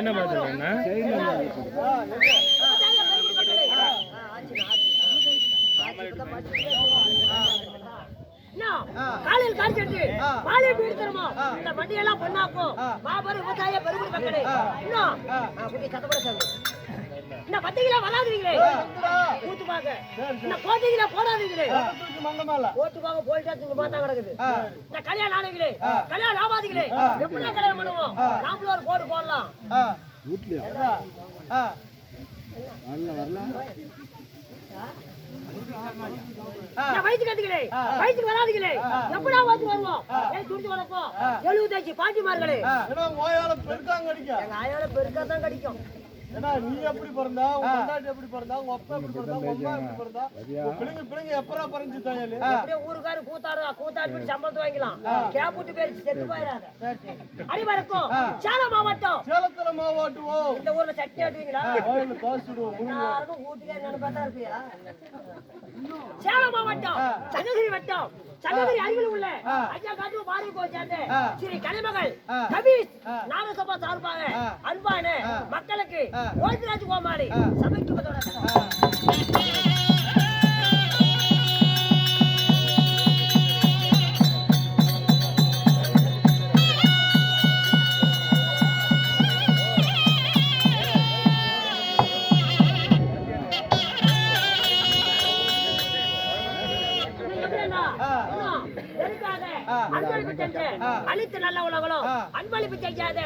என்ன பார்த்துருக்கேண்ணா காலையில் கால் செட்டு மாலை பீடுத்தரமோ இந்த வண்டியெல்லாம் பொண்ணாக்கும். மாபெரும் விவசாய பெருமை மக்களே. இன்னும் குட்டி சத்தப்பட சாமி இந்த பத்திகளா வராதுங்களே. கூத்து பாக்க இந்த கோட்டைகளா போடாதீங்களே. ஓட்டு பாக்க போயிட்டா இங்க பார்த்தா கிடக்குது. இந்த கல்யாணம் ஆனீங்களே கல்யாணம் ஆகாதீங்களே. எப்படி கல்யாணம் பண்ணுவோம்? நாமளும் ஒரு போடு போடலாம். இந்த வயிற்று கட்டுகளே வயிற்றுக்கு வராதுங்களே. எப்படா வந்து வருவோம்? ஏன் துணிச்சு வளர்ப்போம். எழுபத்தஞ்சு பாட்டிமார்களே. ஆயால பெருக்கா தான் கிடைக்கும். ஏன்னா நீ எப்படி பிறந்தா பொண்டாட்டி எப்படி பிறந்தா உங்க அப்பா எப்படி பிறந்தா உங்க அம்மா எப்படி பிறந்தா பிள்ளைங்க பிள்ளைங்க எப்பரா பறஞ்சு தாயலு அப்படியே ஊருக்காரு கூத்தாடு போய் சம்பளத்தை வாங்கிக்கலாம். கேப்புட்டு பேர் செத்து போயிடாத அடிவரக்கும் சேலம் மாவட்டம் சேலத்துல மாவாட்டுவோம் இந்த ஊர்ல சட்னி ஆட்டுவீங்களா? கோயில காசுடுவோம் எல்லாருக்கும் நினைப்பா இருப்பியா? சேலம் மாவட்டம் சங்ககிரி வட்டம் சங்ககிரி அருகில் உள்ள ஐயா காட்டு போய் சேர்ந்த ஸ்ரீ கலைமகள் கபீஷ் நாரசபா சார்பாக அன்பான மக்களுக்கு ஓய்வுராஜ் கோமாளி சபைக்கு வந்தோட அழித்து நல்ல உலகளும் அன்பளிப்பு செய்யாத.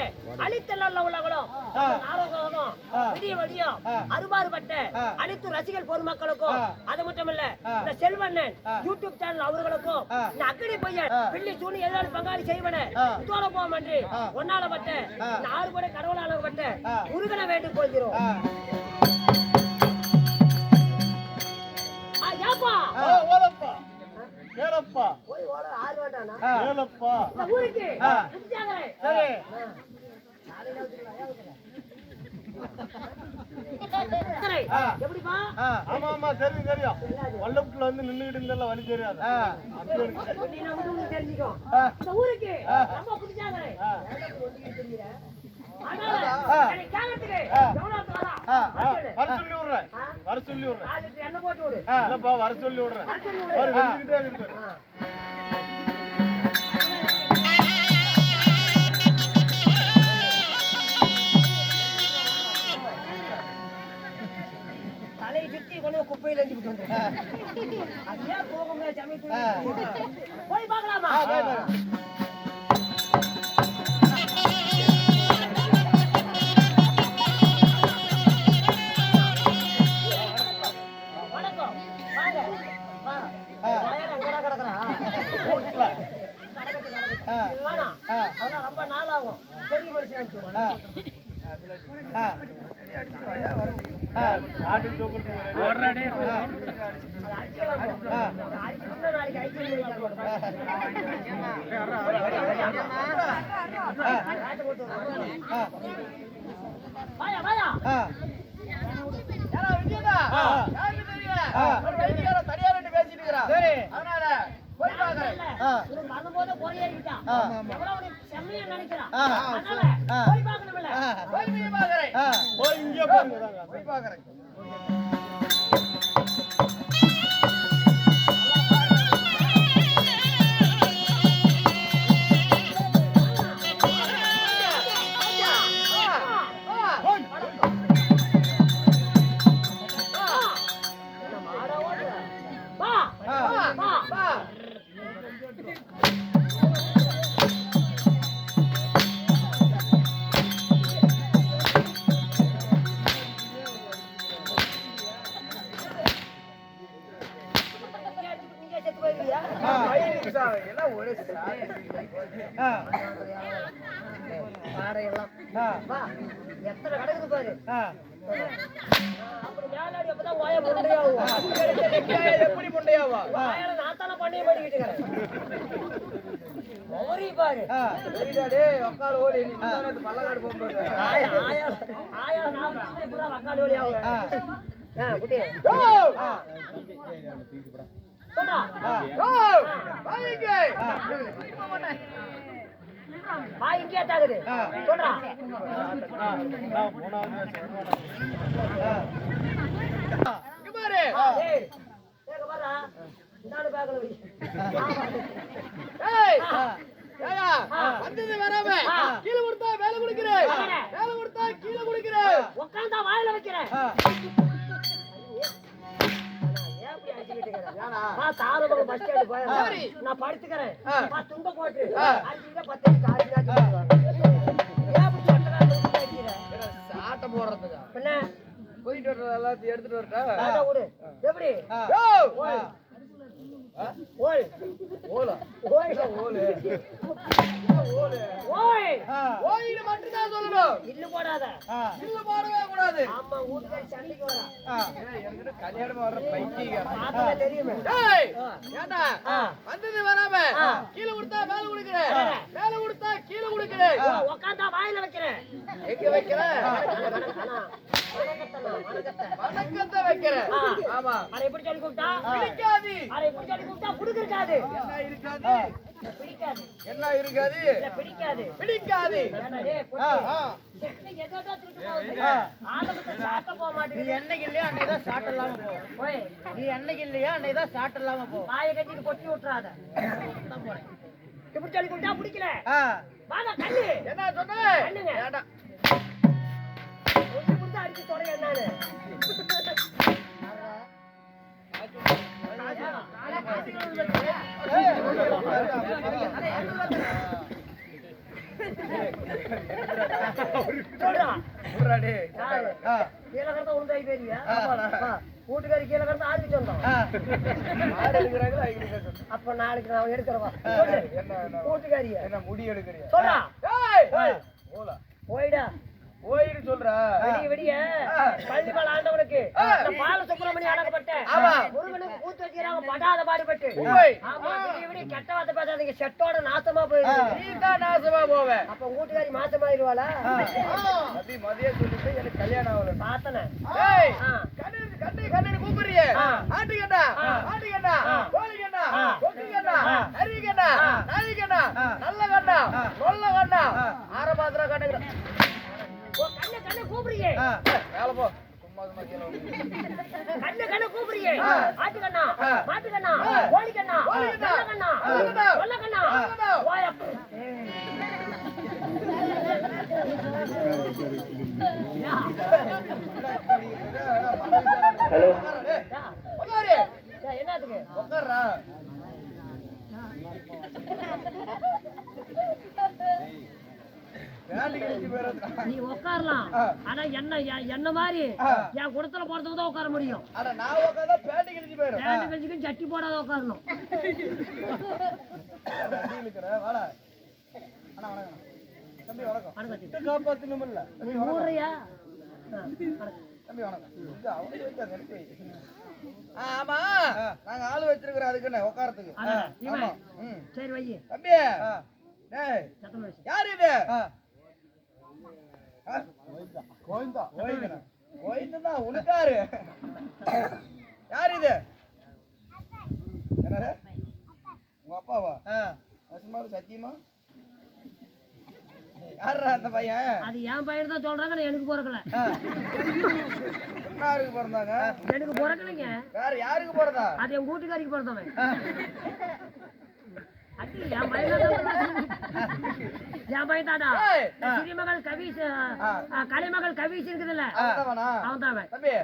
அழித்து நல்ல உலகளும் நாடகம் விடிய வழியும் அறுபாறுபட்ட அனைத்து ரசிகர் பொதுமக்களுக்கும் அது மட்டும் இல்ல இந்த செல்வண்ணன் யூடியூப் சேனல் அவர்களுக்கும் இந்த அக்கடி பையன் பிள்ளை சூனி எதாவது பங்காளி செய்வன இதோட போவோம் என்று ஒன்னால பட்ட இந்த ஆறு கூட கடவுளால பட்ட முருகனை வேண்டிக் கொள்கிறோம் ஏலப்பா போய் ஓட ஆறு வேண்டானா? ஏலப்பா இந்த ஊருக்கு. புத்தியாகரை. சரி. எப்படிப்பா? ஆமா ஆமா தெரியும் தெரியும். வல்லப்புல வந்து நின்னுகிட்டு இருந்தால வழி தெரியாது. தெரிஞ்சுக்கோ. ஊருக்கு. வர சொல்லி விடுறேன். வர சொல்லி விடுறேன். வர சொல்லி விடுறேன். கொண்டு குப்பையில விட்டு? போய் பார்க்கலாமா. வரும்போது போய் ஏறிட்டான். எவ்வளவு செம்மையா நினைக்கிறான்? அதனால போய் பார்க்கணும்ல. போய் இங்கே செத்து போயிருவியா பாறையெல்லாம் வா எத்தனை கிடக்குது பாரு அப்படி மேலாடி அப்பதான் ஓய முண்டையாகும் எப்படி முண்டையாவா வாயால நாத்தால பண்ணி பண்ணிக்கிட்டு மௌரி பாரு ஆயா ஆயா ஆயா நான் பூரா வக்கால் வழி ஆகும் ஆ. குட்டி நான் பாரு ஏயா வந்தது வராம கீழ கொடுத்தா வேலை கொடுக்கிறேன் வேலை கொடுத்தா கீழே கொடுக்கிறேன் உட்காந்தா வாயில வைக்கிறேன். ஏன் இப்படி அடிச்சுக்கிட்டு இருக்கிற? வா, தாராபுரம் bus stand போய் வா. நான் படுத்துக்கிறேன் துண்டை போட்டு பத்து சொட்ட போடுறதுக்கா பின்ன, போயிட்டு வர்றது எல்லாத்தையும் எடுத்துட்டு வரட்டா. எப்படி ஓய். ஓலா ஓய். ஓலு ஓய். ஓயின்னு மட்டும் தான் சொல்லணும் இல்லு போடாத இல்ல போடவே கூடாது ஆமா சண்டைக்கு வரா எனக்கு கல்யாணம் தெரியுமே ஏண்டா. வந்தது வராம. கீழே கொடுத்தா மேல கொடுக்கிறேன் மேல கொடுத்தா கீழே கொடுக்கிறேன் ஓ, உட்காந்தா வாயில வைக்கிறேன் எங்க வைக்கிறேன் வணக்கத்தை. வைக்கிறேன் ஆமா அதை எப்படி சொல்லி கூப்பிட்டா பிடிக்காது அதை எப்படி சொல்லி கூப்பிட்டா என்ன இருக்காது பிடிக்காது என்ன இருக்காது பிடிக்காது பிடிக்காது நீ மாட்டேங்குது. என்னைக்கு இல்லையா அன்னைக்கு தான் இல்லாம போ நீ என்னைக்கு இல்லையா அன்னைக்கு தான் இல்லாம போ வாயை கட்டிட்டு கொட்டி விட்டுறாத. இப்படி சொல்லி பிடிக்கல. என்ன சொன்ன பேரியா? ஆமாடா. ஆ, வீட்டுக்காரி கீழே கிடந்தா ஆருக்கு சொந்தம் ஆ. ஆடு எடுக்கிறாங்களா, ஐந்து எடுக்கிறாங்க. அப்ப நாளைக்கு நான் எடுக்கிறவா சொல்லு என்ன என்ன கூட்டுக்காரிய என்ன முடி ஏய். ஓலா போயிடா சொல்றா விடிய விடிய பள்ளிப்பால் ஆண்டவனுக்கு பால சுப்பிரமணிய அழகப்பட்ட. முருகனுக்கு கூத்து வைக்கிறாங்க படாத பாடுபட்டு. ஆமா விடிய விடிய கெட்ட வார்த்தை பேசாதீங்க செட்டோட நாசமா போயிருக்கு நீ தான் நாசமா போவ அப்ப வீட்டுக்காரி மாசமாயிருவாளா அப்படி மதிய சொல்லிட்டு எனக்கு கல்யாணம் ஆகல பார்த்தன. கண்ணு கண்ணு கண்ணு கூப்பிடுறியே ஆ. ஆட்டுக்கண்ணா ஆ. ஆட்டுக்கண்ணா ஆ. கோழிக்கண்ணா ஆ. கொக்குக்கண்ணா ஆ. நரிக்கண்ணா ஆ. நாய்க்கண்ணா ஆ. நல்ல கண்ணா. நல்ல கண்ணா ஆற மாத்திரம் கண்ணுங்க கண்ணு கண்ணு கூப்பிடுறியே. மேல போ. கண்ணு கண்ணு கூப்பிடுறியே. ஹலோ. என்னத்துக்கு உட்கார்றா வேண்டி கழிச்சு போயிடுறா. நீ உட்காரலாம். ஆனா என்ன என்ன மாதிரி. என் குடத்துல போறதுக்கு தான் உட்கார முடியும். பேண்டி கிழிச்சு சட்டி போடாத உட்காரணும் ஆமா. நாங்க ஆளு வச்சிருக்கிறோம் அதுக்குன்னு உட்காரத்துக்கு சரி வை. தம்பி. யார் இது? கோவிந்தா. கோவிந்தா. உனக்காரு. யார் இது? என்னது? உங்க அப்பாவா? நசுமாரு சத்தியமா? யாரா அந்த பையன்? அது என் பையன் தான் சொல்றாங்க நான் எனக்கு பிறக்கல. யாருக்கு பிறந்தாங்க? எனக்கு பிறக்கலைங்க. வேற யாருக்கு பிறந்தா? அது என் கூட்டுக்காரிக்கு பிறந்தவன். என் பையன் தாடா சிறிமகள் கவிஸ் ஆ, கலைமகள் கவிஸ் இருக்குதுல்ல? அவன் தான் தம்பி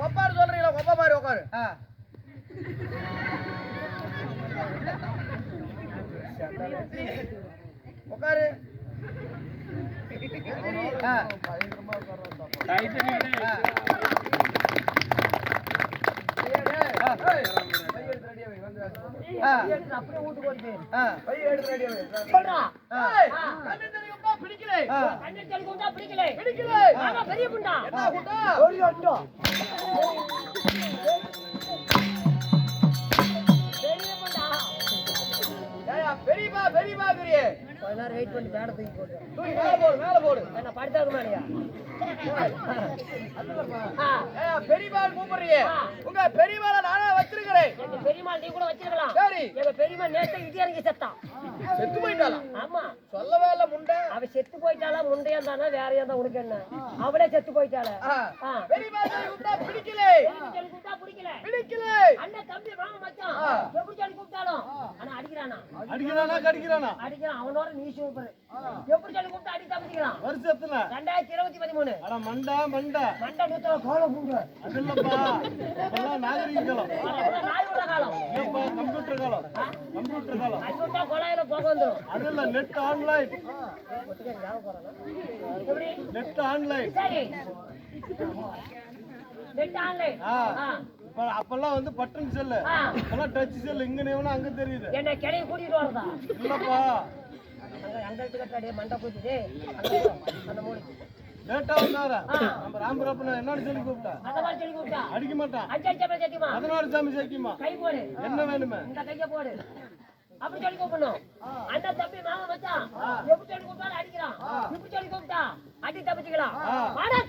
ஒப்பாரு சொல்றீங்களா? ஒப்பா மாதிரி உட்காரு உட்காரு அப்படியே பெரிய குண்டா என்ன கூட்டா ஒரு அண்டா பெரிய குண்டா ஏய்யா, பெரியப்பா பெரியப்பா பெரிய. கொஞ்ச நேரம் வெயிட் பண்ணி பேட தூக்கி போட்டு தூக்கி மேல போடு மேல போடு. என்ன படுத்தாக்க மாட்டியா ஆ. ஏய்யா, பெரியப்பா கூப்பிடுறியே ஆ. உங்க பெரியவாளை நானே வச்சிருக்கிறேன் எங்க பெரியம்மா நீ கூட வச்சிருக்கலாம். சரி. எங்க பெரியம்மா நேத்து இறங்கி செத்தான். செத்து போயிட்டாளா? ஆமா. சொல்லவே இல்ல முண்டை. அவ செத்து போயிட்டாளா முண்டையா தானே வேறையா தான் உனக்கு என்ன? அவளே செத்து போயிட்டாள. பெரியம்மா சொல்லி கூப்பிட்டா பிடிக்கல. சொல்லி கூப்பிட்டா பிடிக்கல. பிடிக்கல. அண்ணன் தம்பி மாமா மச்சான் எப்படி சொல்லி கூப்பிட்டாலும். ஆனா அடிக்கிறானா? அடிக்கிறானா கடிக்கிறானா? அடிக்கிறான் அவனோட நீ சூப்பர். எப்படி சொல்லி கூப்பிட்டா அடி வருஷத்துல ரெண்டாயிரத்தி இருபத்தி பதிமூணு. அட மண்டா மண்டா. மண்டை நூத்துல கோலம் பூண்டு. அது இல்லப்பா. இப்பெல்லாம் கம்ப்யூட்டர் காலம். கம்ப்யூட்டர் காலம். அது விட்டா கொலாயில போக வந்துடும் அது இல்ல net online net online net online ஆ. அப்பெல்லாம் வந்து பட்டன் செல்லு. இப்பெல்லாம் டச் செல்லு இங்க நேவனா அங்க தெரியுது. என்ன கிளைய கூட்டிட்டு வரதா? இல்லப்பா. அங்க அங்க மண்டை கூட்டிட்டு அந்த மூணு லேட்டா வந்தாரா நம்ம ராமரப்பன என்னன்னு சொல்லி கூப்பிட்டா? மாதிரி சொல்லி கூப்பிட்டா? அடிக்க மாட்டான் அப்புறம் சத்தியமா பதினாறு சாமி சேர்க்குமா? கை போடு. என்ன வேணுமே? இந்த கைய போடு. அப்படி சொல்லி கூப்பிடணும். அண்ணன் தம்பி மாமா மச்சான் எப்படி சொல்லி கூப்பிட்டாலும் அடிக்கிறான். இப்படி சொல்லி கூப்பிட்டா அடி தப்பிச்சுக்கலாம். வாடா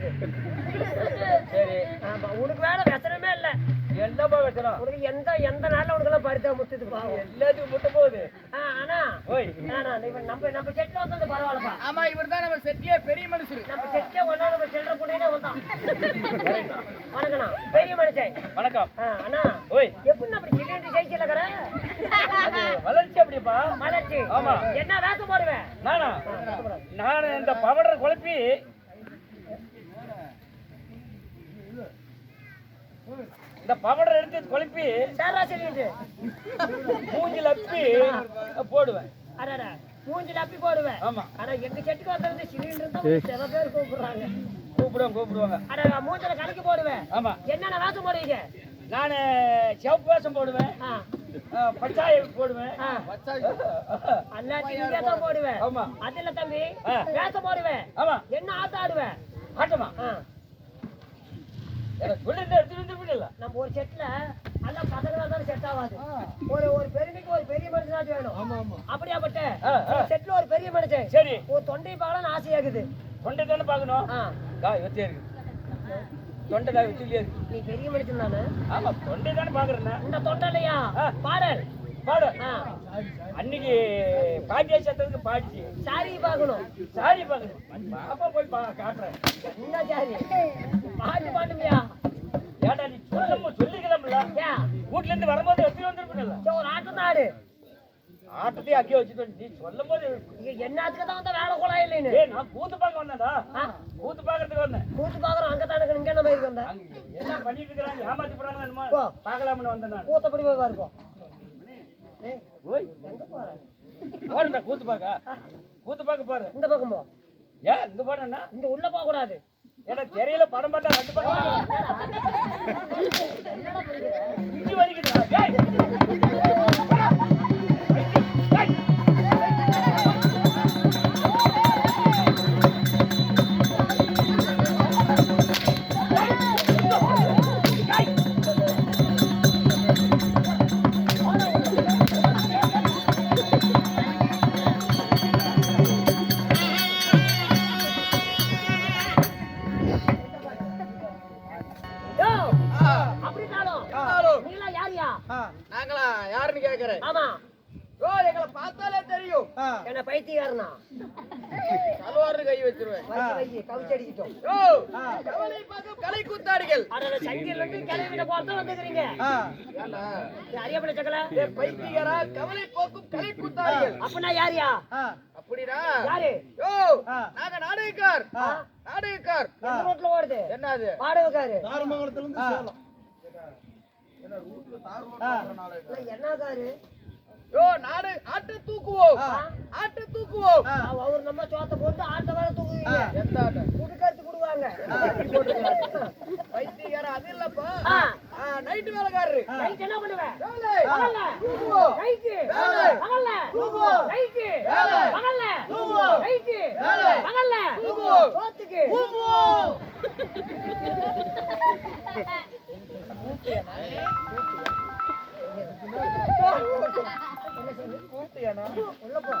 இருக்குது சரி. ஆமா உனக்கு வேலை வெசனமே இல்ல. என்னப்பா வைக்கிறோம் உனக்கு எந்த எந்த நாள்ல உனக்கு எல்லாம் பருத்தா முத்துது பாவம் எல்லாத்துக்கும் முட்ட போகுது ஆனா ஓய். ஆனா, இவன் நம்ம நம்ம செட்ல வந்தது பரவாயில்லப்பா. ஆமா இவர் தான் நம்ம செட்டியே பெரிய மனுஷரு நம்ம செட்ல ஒன்னா நம்ம செல்ற பொண்ணே வந்தான் வணக்கண்ணா பெரிய மனுஷன் வணக்கம் ஆ, அண்ணா ஓய் எப்படி அப்படி சிலிண்டர் சைக்கிள் கர வளர்ச்சி அப்படிப்பா மலர்ச்சி ஆமா. என்ன வேஷம் போடுவேன் நானா நான் இந்த பவடரை குழப்பி இந்த பவடரை எடுத்து குழப்பி மூஞ்சில அப்பி போடுவேன். அடடா மூஞ்சில அப்பி போடுவேன். ஆமா. ஆனா எங்க செட்டுக்கு வந்தது சிலிண்டர் தான் சில பேர் கூப்பிடுறாங்க. கூப்பிடுவாங்க கூப்பிடுவாங்க. அட மூஞ்சில கலக்கி போடுவேன். ஆமா. என்னென்ன வேஷம் போடுவீங்க? நான் சிவப்பு வேஷம் போடுவேன். பச்சாய போடுவேன். எல்லாத்தையும் போடுவேன். ஆமா. அது இல்ல தம்பி. வேஷம் போடுவேன். ஆமா. என்ன ஆட்டம். ஆடுவேன் ஆட்டமா ஆ, எனக்கு சொல்லிட்டு எடுத்துட்டு வந்து விடல நம்ம ஒரு செட்ல எல்லாம் பசங்க தான் செட் ஆகாது. ஒரு ஒரு பெருமைக்கு ஒரு பெரிய மனுஷனாச்சும் வேணும். ஆமா ஆமா. அப்படியாப்பட்ட ஆ, ஆ. செட்ல ஒரு பெரிய மனுஷன். சரி. ஒரு தொண்டை பாலம் ஆசையாகுது தொண்டை தானே பார்க்கணும்? ஆ, காய் வச்சே இருக்கு. தொண்டை காய் வச்சுலயே இருக்கு. நீ பெரிய மனுஷன் தானே? ஆமா தொண்டை தானே பாக்குறேன் இந்த தொண்டை இல்லையா ஆ. பாடல். பாடு ஆ, அன்னைக்கு பாட்டியா சத்தத்துக்கு பாடிச்சு. சாரி பார்க்கணும். சாரி பாக்கணும் பாப்பா போய் பா காட்டுறேன். என்ன சாரி? பாட்டு பாட்டுமையா ஏடா நீ சொல்லணும் சொல்லிக்கலாம்ல. வந்தா ஏன் வீட்ல இருந்து வரும்போது எடுத்துட்டு வந்திருப்பேன்ல சரி, ஒரு ஆட்டம் ஆடு ஆட்டத்தையும் அக்கே வச்சுட்டு நீ சொல்லும் போது இங்க என்னத்துக்கு தான் வந்த வேலை குழாய் இல்லைன்னு? ஏய் நான் கூத்து பார்க்க வந்தேன்டா. கூத்து பார்க்கறதுக்கு வந்தேன். கூத்து பாக்குறோம் அங்க தானே இங்க நம்ம இருக்கு வந்த? அங்க என்ன பண்ணிட்டு இருக்காங்க ஏமாத்தி போறாங்க என்னமோ. பார்க்கலாம்னு வந்தேன் நான். கூத்தப்படி போய் பாருப்போம் ஓய். எங்க போற போறேன்டா கூத்து பார்க்க கூத்து பார்க்க போறேன் இந்த பக்கம் போ. ஏன் இங்க போறேன்னா இந்த உள்ள போக கூடாது எனக்கு தெரியல படம் பார்த்தா ரெண்டு படம் சக்கல ஏ பைத்தியரா கவலை போக்கும் கலை கூத்தாடிகள். அப்படின்னா யாரியா? அப்படிடா. யாரு? ஓ நாங்க நாடகக்கார். நாடகக்கார். எந்த ரோட்ல ஓடுது? என்னது? வாடகைக்காரு தாரமங்கலத்துல இருந்து சேலம். என்ன காரு நாடு ஆட்டை தூக்குவோம். ஆட்டை தூக்குவோம். அவர் நம்ம சோத்த போட்டு ஆட்ட வேலை தூக்குவீங்க. எந்த ஆட்டை? குடுக்கறது குடுவாங்க பைத்தியக்காரா அது இல்லப்பா ஆ, நைட்டு வேலைக்காரரு நைட் என்ன பண்ணுவேன் வேலை. பகல்ல தூக்குவோம். நைட்டு வேலை. பகல்ல தூக்குவோம். நைட்டு வேலை. பகல்ல தூக்குவோம். நைட்டு வேலை. பகல்ல தூக்குவோம். சோத்துக்கு தூக்குவோம். உள்ள போ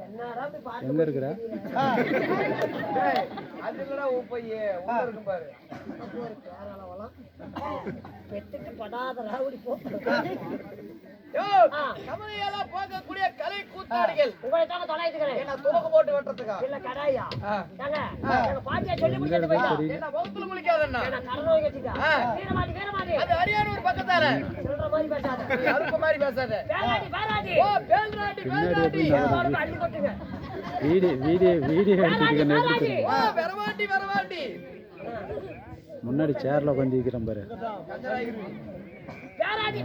எங்க பார்த்து எங்க இருக்கிற டேய், அது இல்லடா உன் பையன். உள்ள இருக்கும் பாரு. பெத்துட்டு படாத ராவடி போ. கமலையெல்லாம் கலை கூத்தாடிகள் உங்களை தாங்க தொலைத்துக்கிறேன் என்ன துவக்க போட்டு வெட்டுறதுக்கா? இல்ல கடாயா. ஏங்க எங்க பாட்டியா சொல்லி முடிச்சிட்டு போயிட்டா? என்ன வகுத்துல முழிக்காதண்ணா என்ன? கரணம் கட்டிட்டா? ஆ. வீரமாடி வீரமாடி அது அரியானூர் பக்கத்தால. சொல்ற மாதிரி பேசாத. நீ அதுக்கு மாதிரி பேசாத. வேலாடி வேலாடி ஓ பேல்ராட்டி பேல்ராட்டி எல்லாரும் அள்ளி கொட்டுங்க வீடியோ வீடியோ வீடியோ வேலாடி வேலாடி ஓ வெரவாண்டி வெரவாண்டி. முன்னாடி சேர்ல உட்காந்து இருக்கிறேன் பாரு.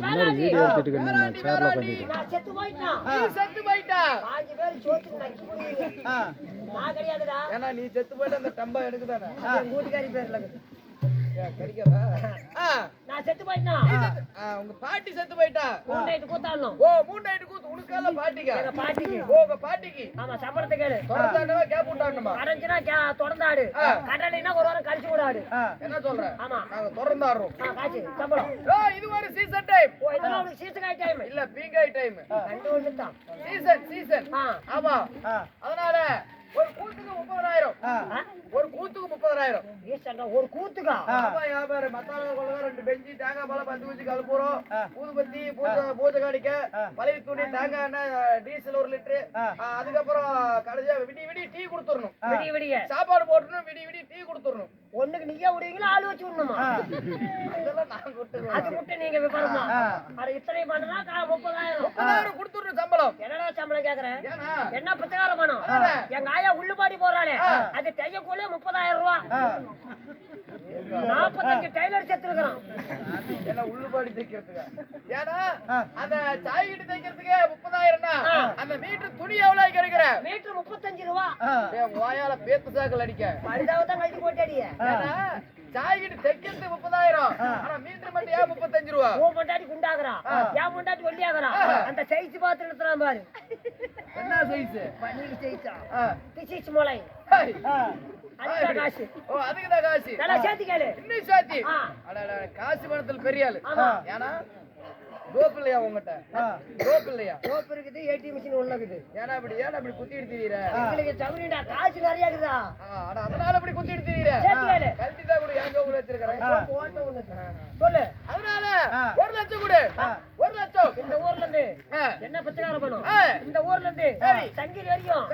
முன்னாடி வீடியோ எடுத்துட்டு நான் சேர்ல நீ செத்து போயிட்டு? அந்த டம்பா எடுக்குதானே? நான் செத்து ஆ, உங்க பாட்டி செத்து போயிட்டா? மூணு நைட்டு கூத்தாடணும். ஓ மூணு நைட்டு கூத்து. உனக்கால பாட்டிக்கா? எங்க பாட்டிக்கு. ஓ உங்க பாட்டிக்கு. ஆமா சம்பளத்தை கேளு. Gap விட்டாண்டமா கடைஞ்சினா K- தொடர்ந்தாடு. கடலைனா ஒரு வாரம் கழிச்சு கூட ஆடு என்ன சொல்ற? ஆமா. நாங்க தொடர்ந்தாடுறோம். ஆ, காய்ச்சி சம்பளம். ஓ இது ஒரு சீசன் டைம் ஓ இதெல்லாம் உனக்கு சீசகாய் டைம் இல்ல பீங்காய் டைம் தான் சீசன் சீசன் ஆமா. அதனால ஒரு கூத்துக்கு முப்பதாயிரம்? ஒரு கூத்துக்கு முப்பதாயிரம். ஒரு கூத்துக்கா? ஆமா வியாபாரம் மத்தாள கொள்ளை ரெண்டு பெஞ்சி தேங்காய் பழம் பத்து வச்சு கலப்புறோம் ஊதுபத்தி பூஜை பூஜை காணிக்க பழைய துணி தேங்காய் எண்ணெய் டீசல் ஒரு லிட்டரு. அதுக்கப்புறம் கடைசியா விடி விடி டீ கொடுத்துடணும். விடிய விடிய. சாப்பாடு போட்டுணும் விடி விடி டீ கொடுத்துடணும். ஒண்ணுக்கு நீங்க விடுவீங்களா? ஆள் வச்சு விடணுமா? அது மட்டும் நீங்க விவரமா அட இத்தனை பண்ணா முப்பதாயிரம். முப்பதாயிரம் சம்பளம். என்னடா சம்பளம் கேக்குறேன் என்ன புத்தகாரம் பணம் எங்க ஆயா உள்ளுபாடி போறாளே. அது தையக்கூலே முப்பதாயிரம் ரூபா. நாற்பத்தஞ்சு டெய்லர் செத்துருக்கான் என்ன உள்ளுபாடி தைக்கிறதுக்கு. ஏன்னா அந்த சாய்கிட்டு தைக்கிறதுக்கு முப்பதாயிரம்னா அந்த மீட்டர் துணி எவ்வளவு கிடைக்கிற மீட்டர் முப்பத்தஞ்சு ரூபா. வாயால பேத்து சாக்கல் அடிக்க. பரிதாவை தான் கழிச்சு போட்டாடியே. ஏன்னா சாய்கிட்டு தைக்கிறது முப்பதாயிரம். ஆனா மீட்டர் மட்டும் ஏன் முப்பத்தஞ்சு ரூபா? உன் பொண்டாட்டி குண்டாக்குறா என் பொண்டாட்டி அந்த சைஸ் பார்த்து நிறுத்துறான் பாரு. என்ன சைஸ் பிசிச்சு மூளை. அதுதான் காசு. ஓ அதுக்குதான் காசு. நல்லா சேர்த்து கேளு. இன்னும் காசு பணத்துல பெரிய ஆளு. ஏன்னா ரோப் இல்லையா உங்ககிட்ட? ரோப் இல்லையா? ரோப் இருக்குது ஏடிஎம் மிஷின் உள்ள இருக்குது. ஏன்னா இப்படி ஏன்னா இப்படி குத்திட்டு திரியிற எங்களுக்கு சவுரிடா காசு நிறைய இருக்குதா? அட அதனால திரியிற சேர்த்து வேலை கழட்டி தான் கூட எங்க உள்ள வச்சிருக்கிறேன்? ஓட்ட ஒண்ணு. சொல்லு. அதனால ஒரு லட்சம் கொடு. ஒரு லட்சம். இந்த ஊர்ல இருந்து. என்ன பிரச்சனை பண்ணும். இந்த ஊர்ல இருந்து. சங்கிரி வரைக்கும்.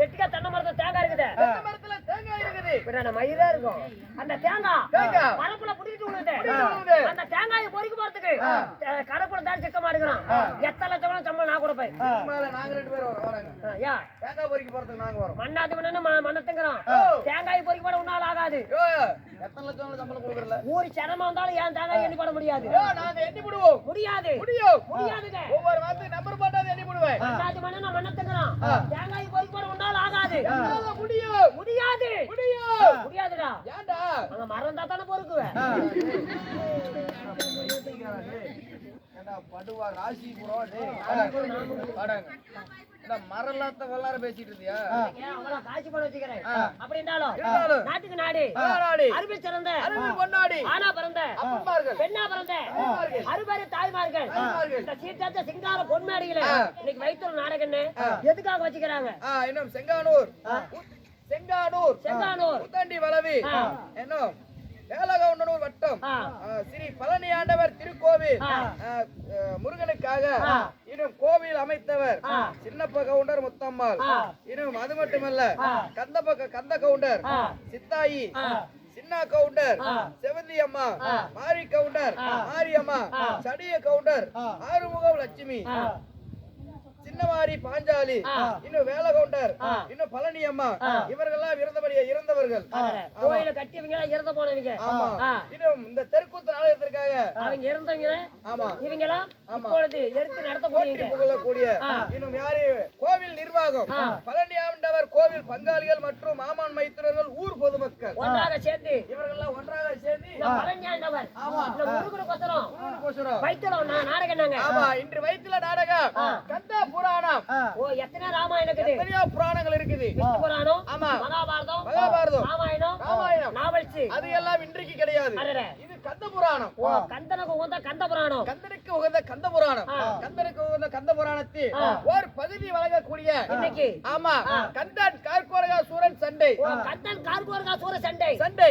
நெட்டிக்கா தென்னை மரத்துல தேங்காய் இருக்குது. தென்னை மரத்துல தேங்காய் இருக்குது. பின்ன மயிரா இருக்கும். அந்த தேங்காய். மரப்புல விழுது. விழுகுது. அந்த தேங்காயை பொறுக்கி போறதுக்கு கடப்புல தான் சிக்க மாட்டேங்கிறான். எத்தனை லட்சம் சம்பளம் நான் கொடுப்பேன். நாங்க ரெண்டு பேரும் வரோம் வரோங்க யா. தேங்காய் பொறுக்கி போறதுக்கு நாங்க வரோம். மண்ணாத்து மண்ணு மண்ணத்துங்கிறான். தேங்காய் பொறுக்கி போட உன்னால ஆகாது. எத்தனை லட்சம் சம்பளம் கொடுக்கறல ஊர் சிரமம் வந்தாலும் ஏன் தேங்காய் எண்ணி போட முடியாது? நாங்க எண்ணி விடுவோம் முடியாது. முடியும். முடியாதுங்க. ஒவ்வொரு வாரத்துக்கு நம்பர் போட்டாது எண்ணி விடுவேன் மண்ணாத்து மண்ணு நான் மண்ணத்துங்கிறான். தேங்காய் பொறுக்கி போட உன்னால ஆகாது. முடியும். முடியாது. முடியும். முடியாதுடா. ஏன்டா? அங்க மரம் தான் தானே பொறுக்குவேன் படுவா என்ன மரலாத்த வல்லார பேசிட்டு இருந்தியா? ஏன் அவ்வளவு காட்சி பண்ண வச்சுக்கிறேன். அப்படின்னாலும் இருந்தாலும் நாட்டுக்கு நாடு. நாடு அறிவில் சிறந்த அறிவில் பொன்னாடி. ஆனா பிறந்த பெண்ணா பிறந்த அறுபேறு தாய்மார்கள். இந்த சீர்திருத்த சிங்கார பொன்மேடையில இன்னைக்கு வைத்தூர் நாடகன்னு. எதுக்காக வச்சுக்கிறாங்க? இன்னும் செங்கானூர். செங்கானூர். செங்கானூர். புத்தாண்டி வளவி. ஆ. வேலகவுண்டனூர் வட்டம் ஸ்ரீ பழனி ஆண்டவர் திருக்கோவில் முருகனுக்காக. இன்னும் கோவில் அமைத்தவர். சின்னப்ப கவுண்டர் முத்தம்மாள். இன்னும் அது மட்டுமல்ல ஆ. கந்தப்ப கந்த கவுண்டர். சித்தாயி. சின்ன கவுண்டர். செவந்தி அம்மா. மாரி கவுண்டர். மாரியம்மா. சடிய கவுண்டர் ஆறுமுகம் லட்சுமி ஆ. சின்னமாரி பாஞ்சாலி. இன்னும் வேல கவுண்டர். ஆ. இன்னும் பழனி அம்மா. இவர்கள்லாம் இறந்தபடியா இறந்தவர்கள். கோயில கட்டியவங்க எல்லாம் இறந்து போனவங்க. ஆமா. இன்னும் இந்த தெருக்கூத்து நாடகத்திற்காக. அவங்க இறந்தவங்க ஆமா. இவங்க எல்லாம். இப்பொழுது எடுத்து போற்றி நடத்தக்கூடியவங்க புகழக்கூடிய. இன்னும் யாரு? கோவில் நிர்வாகம். பழனி ஆண்டவர் கோவில் பங்காளிகள் மற்றும் மாமன் மைத்திரர்கள் ஊர் பொதுமக்கள். ஒன்றாக சேர்ந்து. இவர்கள்லாம் ஒன்றாக சேர்ந்து. இந்த பழனியாண்டவர் ஆமா. இந்த முருகனுக்கொசரம் நாடகம் ஆமா. இன்று வயிற்றுல நாடகம். புராணம் ஓ எத்தனை ராமாயணம் இருக்குது? எத்தனையோ புராணங்கள் இருக்குது. புராணம் ஆமா. மகாபாரதம் மகாபாரதம். ராமாயணம் அது எல்லாம் இன்றைக்கு கிடையாது. இது கந்த புராணம். கந்தனுக்கு உகந்த கந்த புராணம். கந்தனுக்கு உகந்த கந்த புராணம். கந்தனுக்கு உகந்த கந்த புராணத்தில். ஒரு பகுதி வழங்கக்கூடிய இன்னைக்கு. ஆமா கந்தன் கார்கோரகா சூரன் சண்டை. கந்தன் கார்கோர்கா சூர சண்டை. சண்டை.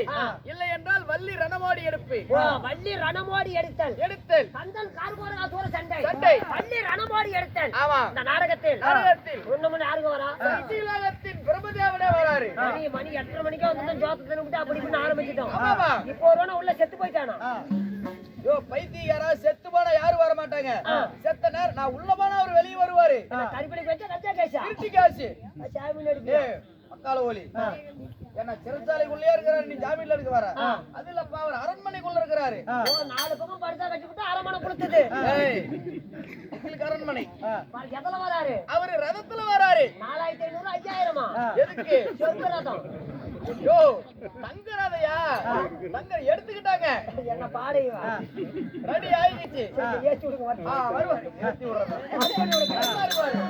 இல்லை என்றால் வள்ளி ரணமாடி எடுப்பு. வள்ளி ரணமோடி எடுத்தல். எடுத்தல். கந்தன் கார்கோர்கா சூர சண்டை. சண்டை. வள்ளி ரணமோடி எடுத்தல். ஆமா. இந்த நாடகத்தில். நாடகத்தில். ஒண்ணு மணி யாருக்கு வரா? வராரு மணி மணி எட்டரை மணிக்கே வந்து ஜோத்து அப்படி ஆரம்பிச்சிட்டோம். ஆமாமா. இப்போ ஒருவன உள்ள செத்து போயிட்டானா? யோ பைத்தியக்காரா செத்து போனா யாரும் வர மாட்டாங்க. செத்த நேரம் நான் உள்ள போனா அவர் வெளியே வருவாரு. கரிப்படி வச்சா கச்சா கேசா திருச்சி காசு சாமி நடிப்பு மக்கால ஒலி என்ன சிறைச்சாலைக்குள்ளே இருக்கிறாரு நீ ஜாமீன்ல எடுக்க வர. அது இல்லப்பா அவர் அரண்மனைக்குள்ள இருக்கிறாரு. நாலு பக்கம் படுத்தா கட்டிவிட்டு அரமனை கொடுத்தது ஏய், எங்களுக்கு அரண்மனை எதுல வராரு? அவரு ரதத்துல வராரு. நாலாயிரத்தி ஐநூறு ஐயாயிரமா? எதுக்கு? சொந்த ரதம். யோ தங்க ரதையா? தங்க எடுத்துக்கிட்டாங்க. என்ன பாடையுவா ரெடி ஆயிடுச்சு. ஏற்றி விடுங்க ஆ, வருவாரு. ஏத்தி விடுறேன். வருவாரு.